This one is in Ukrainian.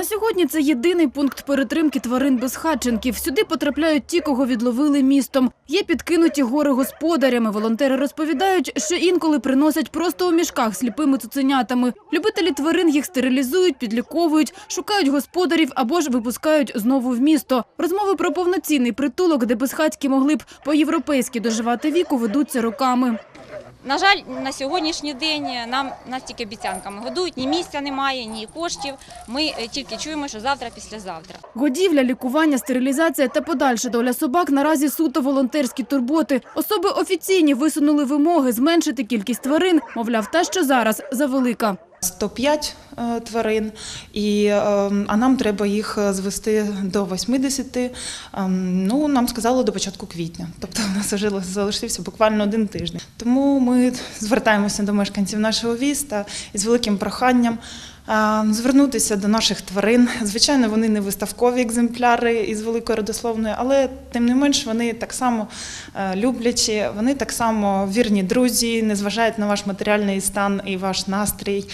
На сьогодні це єдиний пункт перетримки тварин безхатченків. Сюди потрапляють ті, кого відловили містом. Є підкинуті гори господарями. Волонтери розповідають, що інколи приносять просто у мішках сліпими цуценятами. Любителі тварин їх стерилізують, підліковують, шукають господарів або ж випускають знову в місто. Розмови про повноцінний притулок, де безхатьки могли б по-європейськи доживати віку, ведуться роками. На жаль, на сьогоднішній день нам нас тільки обіцянками годують, ні місця немає, ні коштів. Ми е, тільки чуємо, що завтра, післязавтра. Годівля, лікування, стерилізація та подальша доля собак наразі суто волонтерські турботи. Особи офіційні висунули вимоги зменшити кількість тварин, мовляв, та що зараз завелика. 105 е, тварин, і, е, а нам треба їх е, звести до 80. Ем, Ну, нам сказали до початку квітня. Тобто у нас залишився буквально один тиждень. Тому ми звертаємося до мешканців нашого міста із великим проханням. е, Звернутися до наших тварин. Звичайно, вони не виставкові екземпляри із великої родословної, але тим не менш вони так само е, люблячі, вони так само вірні друзі, не зважають на ваш матеріальний стан і ваш настрій.